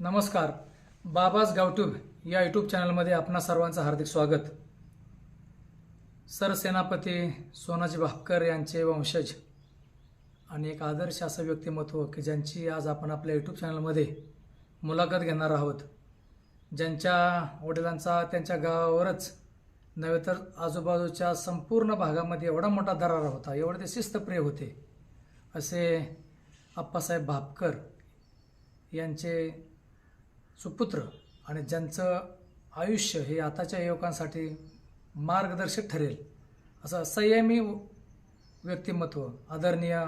नमस्कार. बाबाज गावट्यूब या यूट्यूब चॅनलमध्ये आपणा सर्वांचं हार्दिक स्वागत. सरसेनापती सोनाजी भापकर यांचे वंशज आणि एक आदर्श असं व्यक्तिमत्व की ज्यांची आज आपण आपल्या यूट्यूब चॅनलमध्ये मुलाखत घेणार आहोत. ज्यांच्या वडिलांचा त्यांच्या गावावरच नव्हे तर आजूबाजूच्या संपूर्ण भागामध्ये एवढा मोठा दरारा होता एवढे ते शिस्तप्रिय होते असे आप्पासाहेब भापकर यांचे सुपुत्र आणि ज्यांचं आयुष्य हे आताच्या युवकांसाठी मार्गदर्शक ठरेल असं संयमी व्यक्तिमत्व आदरणीय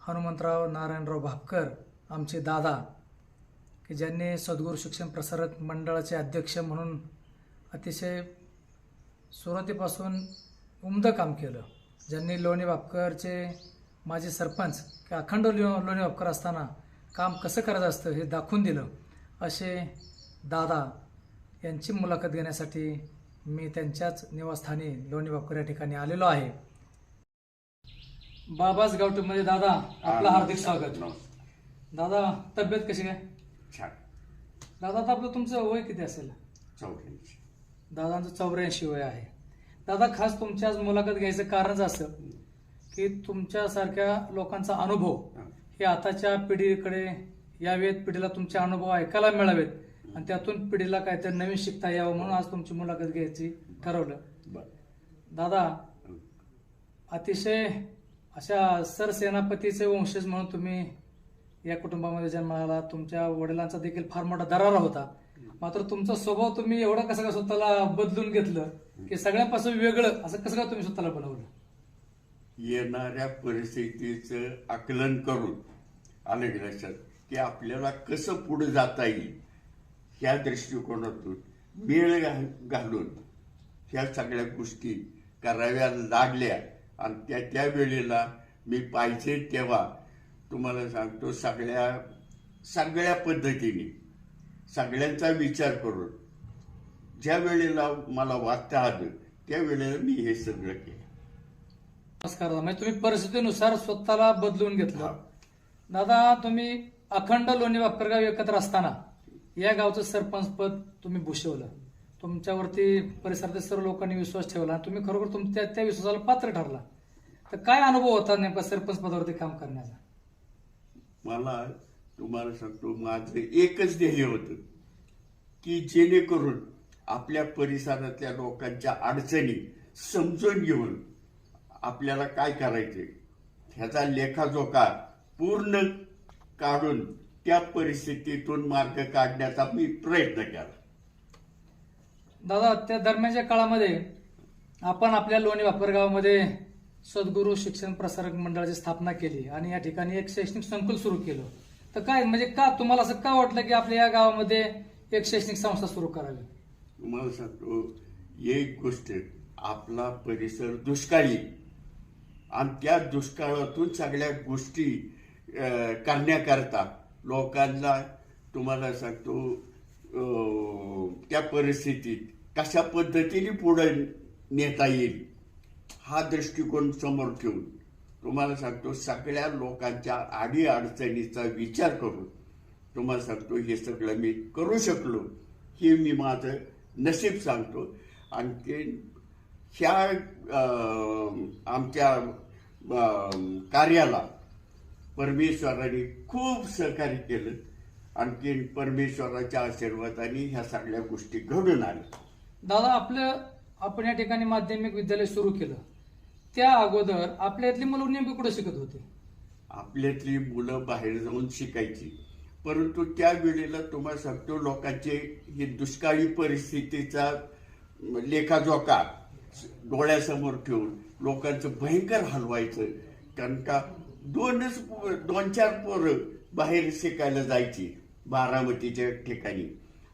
हनुमंतराव नारायणराव भापकर आमचे दादा की ज्यांनी सद्गुरू शिक्षण प्रसारक मंडळाचे अध्यक्ष म्हणून अतिशय सुरुवातीपासून उमदं काम केलं. ज्यांनी लोणी भापकरचे माजी सरपंच की अखंड लो लोणी भापकर असताना काम कसं करायचं असतं हे दाखवून दिलं. असे दादा यांची मुलाखत घेण्यासाठी मी त्यांच्याच निवासस्थानी लोणी भापकर या ठिकाणी आलेलो आहे. बाबाच गावठीमध्ये दादा आपलं हार्दिक स्वागत. दादा तब्येत कशी काय? छान. दादा आता आपलं तुमचं वय किती असेल? चौऱ्याऐंशी. दादांचं चौऱ्याऐंशी वय आहे. दादा खास तुमच्या आज मुलाखत घ्यायचं कारणच असं की तुमच्यासारख्या लोकांचा अनुभव हे आताच्या पिढीकडे यावेत पिढीला तुमचे अनुभव ऐकायला मिळावेत. आणि त्यातून पिढीला काहीतरी नवीन शिकता यावं म्हणून आज तुमची मुलाखत घ्यायची ठरवलं. दादा अतिशय अशा सरसेनापतीचे वंशज म्हणून तुम्ही या कुटुंबामध्ये जन्माला तुमच्या वडिलांचा देखील फार मोठा दरारा होता. मात्र तुमचा स्वभाव तुम्ही एवढा कसं काय स्वतःला बदलून घेतलं की सगळ्यांपासून वेगळं असं कसं काय तुम्ही स्वतःला बनवलं येणाऱ्या परिस्थितीचं आकलन करून आलं की लक्षात. की आपल्याला कसं पुढे जाता येईल ह्या दृष्टिकोनातून घा- घालून ह्या सगळ्या गोष्टी कराव्या लागल्या. आणि त्या त्या वेळेला मी पाहिजे तेव्हा तुम्हाला सांगतो सगळ्या सगळ्या पद्धतीने सगळ्यांचा विचार करून ज्या वेळेला मला वाचता आलं त्या वेळेला मी हे सगळं केलं. नमस्कार म्हणजे तुम्ही परिस्थितीनुसार स्वतःला बदलून. घेतलं. दादा तुम्ही अखंड लोणी वापरगाव एकत्र असताना या गावचं सरपंच पद तुम्ही भूषवलं. तुमच्यावरती परिसरातील सर्व लोकांनी विश्वास ठेवला. तुम्ही खरोखर तुमच्या त्या विश्वासाला पात्र ठरला. तर काय अनुभव होता नेमका सरपंच पदावरती काम करण्याचा? मला तुम्हाला सांगतो माझं एकच ध्येय होतं की जेणेकरून आपल्या परिसरातल्या लोकांच्या अडचणी समजून घेऊन आपल्याला काय करायचे ह्याचा लेखाजोखा पूर्ण काढून त्या परिस्थितीतून मार्ग काढण्याचा मी प्रयत्न केला. दादा त्या दरम्यानच्या काळामध्ये आपण आपल्या लोणी वापरगावामध्ये सद्गुरू शिक्षण प्रसारक मंडळाची स्थापना केली आणि या ठिकाणी एक शैक्षणिक संकुल सुरू केलं. तर काय म्हणजे का तुम्हाला असं का वाटलं की आपल्या या गावामध्ये एक शैक्षणिक संस्था सुरू करावी? तुम्हाला सांगतो एक गोष्ट आपला परिसर दुष्काळी. आणि त्या दुष्काळातून सगळ्या गोष्टी करण्याकरता. लोकांना तुम्हाला सांगतो त्या परिस्थितीत कशा पद्धतीने पुढे नेता येईल हा दृष्टिकोन समोर ठेवून तुम्हाला सांगतो सगळ्या लोकांच्या आडी अडचणीचा विचार करून तुम्हाला सांगतो हे सगळं मी करू शकलो हे मी माझं नशीब सांगतो. आणखी ह्या आमच्या कार्याला परमेश्वराने खूप सहकार्य केलं. आणखी परमेश्वराच्या आशीर्वादाने ह्या सगळ्या गोष्टी घडून आल्या. दादा आपलं आपण या ठिकाणी माध्यमिक विद्यालय सुरू केलं. त्या अगोदर आपल्या इथली मुलं नेमकी कुठे शिकत होते? आपल्यातली मुलं बाहेर जाऊन शिकायची. परंतु त्या वेळेला तुम्हाला सांगतो लोकांचे ही दुष्काळी परिस्थितीचा लेखाजोखा डोळ्यासमोर ठेवून लोकांचं भयंकर हलवायचं. कारण का? दोनच दोन चार पोरं बाहेर शिकायला जायची बारामतीच्या ठिकाणी.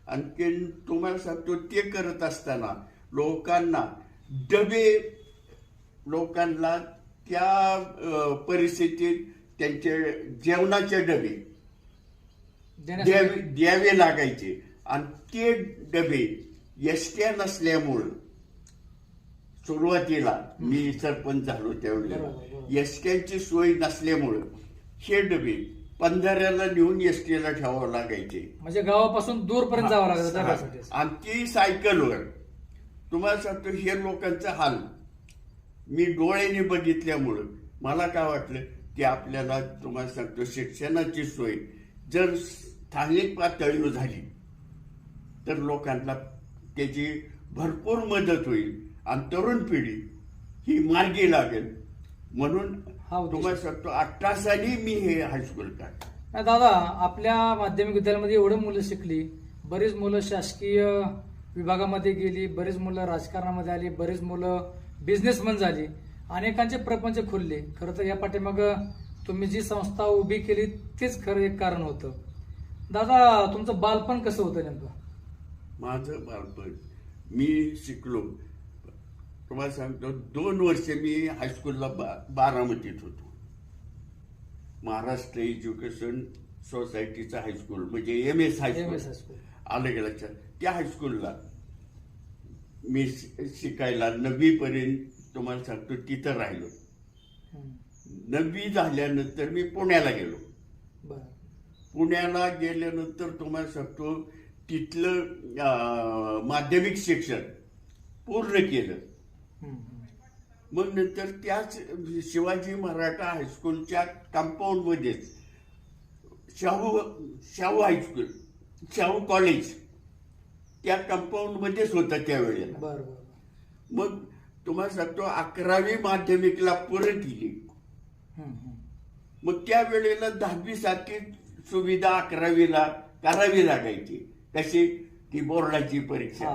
आणखी तुम्हाला सांगतो ते करत असताना लोकांना डबे लोकांना त्या परिस्थितीत त्यांचे जेवणाचे डबे द्यावे लागायचे. आणि ते डबे एसट्या नसल्यामुळं सुरुवातीला मी सरपंच झालो त्यावेळेला बरोबर. एसट्यांची सोय नसल्यामुळं हे डबे पंधराला नेऊन एस टीला ठेवावं लागायचे. म्हणजे गावापासून दूरपर्यंत जावं लागतं ती सायकलवर तुम्हाला सांगतो हे लोकांचा हाल. मी डोळ्याने बघितल्यामुळं मला काय वाटलं की आपल्याला तुम्हाला सांगतो शिक्षणाची सोय जर स्थानिक पातळीवर झाली तर लोकांना त्याची भरपूर मदत होईल. आणि तरुण पिढी ही मार्गी लागेल. म्हणून हा. तुम्हाला सांगतो अठरा साली मी हे हायस्कूल नाही दादा आपल्या माध्यमिक विद्यालयामध्ये एवढं मुलं शिकली बरीच मुलं शासकीय विभागामध्ये गेली बरीच मुलं राजकारणामध्ये आली बरीच मुलं बिझनेसमन झाली अनेकांचे प्रपंच खुलले. खरं तर या पाठीमाग तुम्ही जी संस्था उभी केली तेच खरं एक कारण होतं. दादा तुमचं बालपण कसं होतं नेमकं? माझं बालपण मी शिकलो. तुम्हाला सांगतो दोन वर्ष मी हायस्कूलला बा बारामतीत होतो. महाराष्ट्र एज्युकेशन सोसायटीचं हायस्कूल म्हणजे एम एस हायस्कूल आलं गेलं लक्षात. त्या हायस्कूलला मी शिकायला नववीपर्यंत तुम्हाला सांगतो तिथं राहिलो. नववी झाल्यानंतर मी पुण्याला गेलो. पुण्याला गेल्यानंतर तुम्हाला सांगतो तिथलं माध्यमिक शिक्षण पूर्ण केलं. मग नंतर त्याच शिवाजी मराठा हायस्कूलच्या कंपाऊंडमध्येच Shahu Shahu high school Shahu college त्या कंपाऊंडमध्येच होतं त्यावेळेला मग तुम्हाला सांगतो अकरावी माध्यमिकला परत गेली. हम्म. मग त्या वेळेला दहावी सारखी सुविधा अकरावीला करावी लागायची. कशी? की बोर्डाची परीक्षा.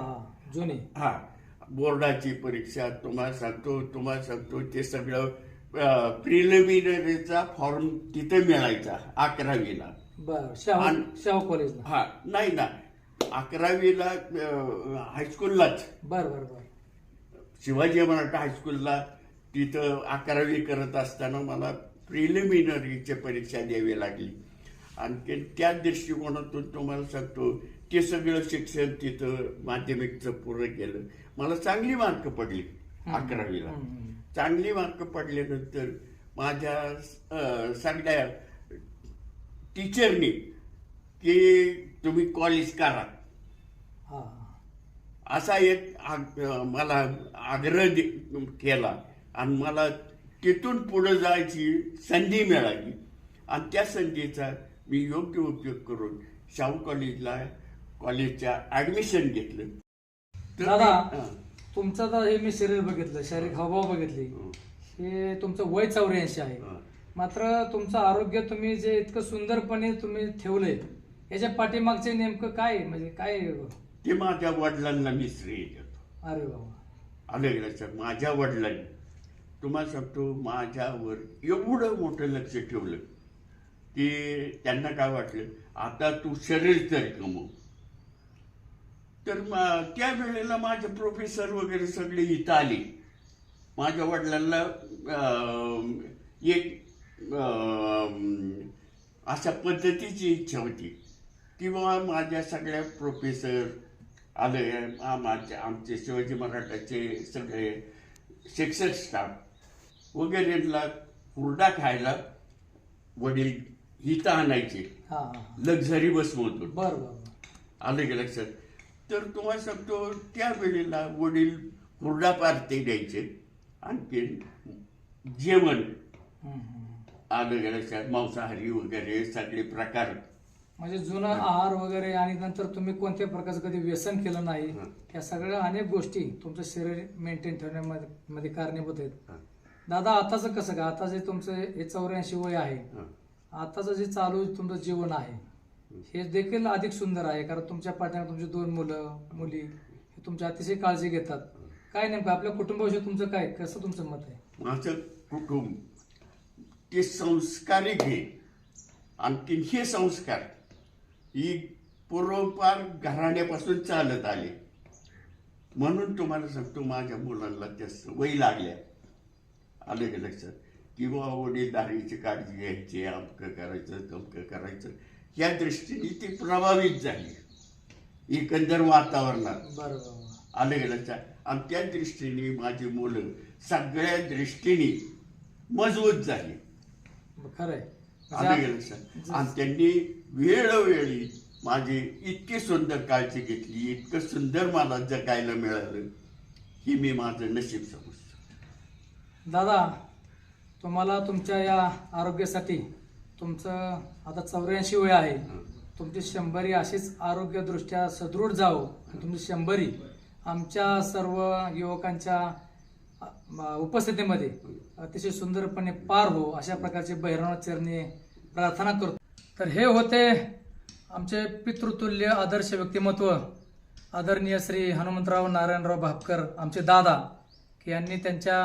जुनी. हा. बोर्डाची परीक्षा तुम्हाला सांगतो तुम्हाला सांगतो ते सगळं प्रिलिमिनरीचा फॉर्म तिथे मिळायचा अकरावीला. शाहू हा नाही ना अकरावीला हायस्कूललाच बरं बरं बरं. शिवाजी मराठा हायस्कूलला तिथं अकरावी करत असताना मला प्रिलिमिनरीची परीक्षा द्यावी लागली. आणि त्या दृष्टिकोनातून तुम्हाला सांगतो ते सगळं शिक्षण तिथं माध्यमिकचं पूर्ण केलं. मला चांगली मार्क पडली अकरावीला. चांगली मार्क पडल्यानंतर माझ्या सगळ्या टीचरनी की तुम्ही कॉलेज करा. असा एक आग- मला आग्रह केला. आणि मला तिथून पुढे जायची संधी मिळाली. आणि त्या संधीचा मी योग्य उपयोग करून शाहू कॉलेजला कॉलेजच्या ऍडमिशन घेतलं. दादा हा. तुमचं तर हे मी शरीर बघितलं शारीरिक हावभाव बघितली. हे. तुमचं वय चौऱ्याऐंशी आहे. हा. मात्र तुमचं आरोग्य तुम्ही जे इतकं सुंदरपणे तुम्ही ठेवलंय याच्या पाठीमागचे नेमकं काय आहे? म्हणजे काय आहे? ते माझ्या वडिलांना मी श्रेय देतो. अरे बाबा. आलं की लक्षात. माझ्या वडिलांनी. तुम्हाला सांगतो माझ्यावर एवढं मोठं लक्ष ठेवलं की त्यांना काय वाटलं आता तू शरीर तरी कमव. तर मा- त्या वेळेला माझे प्रोफेसर वगैरे सगळे इथं आले. माझ्या वडिलांना एक अशा पद्धतीची इच्छा होती. की बाबा माझ्या सगळ्या प्रोफेसर आले आमचे आमचे शिवाजी मराठाचे सगळे शिक्षक स्टाफ वगैरेला हुरडा खायला वडील इथं आणायचे. लक्झरी बसमधून बरं बरं. आलं की लक्षात? तर तुम्हाला सांगतो त्या वेळेला वडील हुरडा पार्टी द्यायचे आणखी जेवण. आलं मांसाहारी वगैरे सगळे प्रकार म्हणजे जुना आहार वगैरे आणि नंतर तुम्ही कोणत्या प्रकारचं कधी व्यसन केलं नाही. या सगळ्या अनेक गोष्टी तुमचं शरीर मेंटेन ठेवण्यामध्ये मध्ये कारणीभूत आहेत दादा आताचं कसं का आता जे तुमचं हे चौऱ्याऐंशी वय आहे. आताचं जे चालू तुमचं जीवन आहे हे देखील अधिक सुंदर आहे कारण तुमच्या पाठीमागे तुमची दोन मुलं मुली हे तुमची अतिशय काळजी घेतात. काय नेमकं आपल्या कुटुंबाविषयी तुमचं काय कसं तुमचं मत आहे? माझं कुटुंब ते संस्कारिक घे. आणखीन हे संस्कार ही पूर्वपार घराण्यापासून चालत आले. म्हणून तुम्हाला सांगतो माझ्या मुलांना त्या सवयी लागल्या. आलं लक्षात? किंवा वडीलधारीची काळजी घ्यायची अमकं करायचं तमकं करायचं. या दृष्टीने ती प्रभावित झाली. एकंदर वातावरणात. बरं बरं आलं गेलं लक्षात आणि त्या दृष्टीने माझी मुलं सगळ्या दृष्टीने मजबूत झाली. खरं आहे आलं गेलं लक्षात आणि त्यांनी वेळोवेळी माझी इतकी सुंदर काळजी घेतली इतकं सुंदर मला जगायला मिळालं ही मी माझं नशीब समजतो. दादा तुम्हाला तुमच्या या आरोग्यासाठी तुमचं आता चौऱ्याऐंशी वय आहे. तुमची शंभरी अशीच आरोग्यदृष्ट्या सदृढ जावो तुमची शंभरी आमच्या सर्व युवकांच्या उपस्थितीमध्ये अतिशय सुंदरपणे पार हो अशा प्रकारचे बहिरवनाथ चरणी प्रार्थना करतो. तर हे होते आमचे पितृतुल्य आदर्श व्यक्तिमत्व आदरणीय श्री हनुमंतराव नारायणराव भापकर आमचे दादा की यांनी त्यांच्या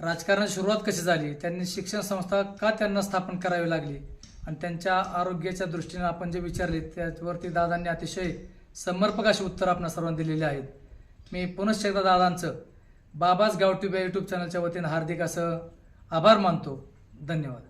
राजकारणाची सुरुवात कशी झाली त्यांनी शिक्षण संस्था का त्यांना स्थापन करावी लागली आणि त्यांच्या आरोग्याच्या दृष्टीने आपण जे विचारले त्यावरती दादांनी अतिशय समर्पक अशी उत्तर आपल्या सर्वांना दिलेली आहेत. मी पुनश्च एकदा दादांचं बाबाच या यूट्यूब चॅनलच्या वतीनं हार्दिक असं आभार मानतो. धन्यवाद.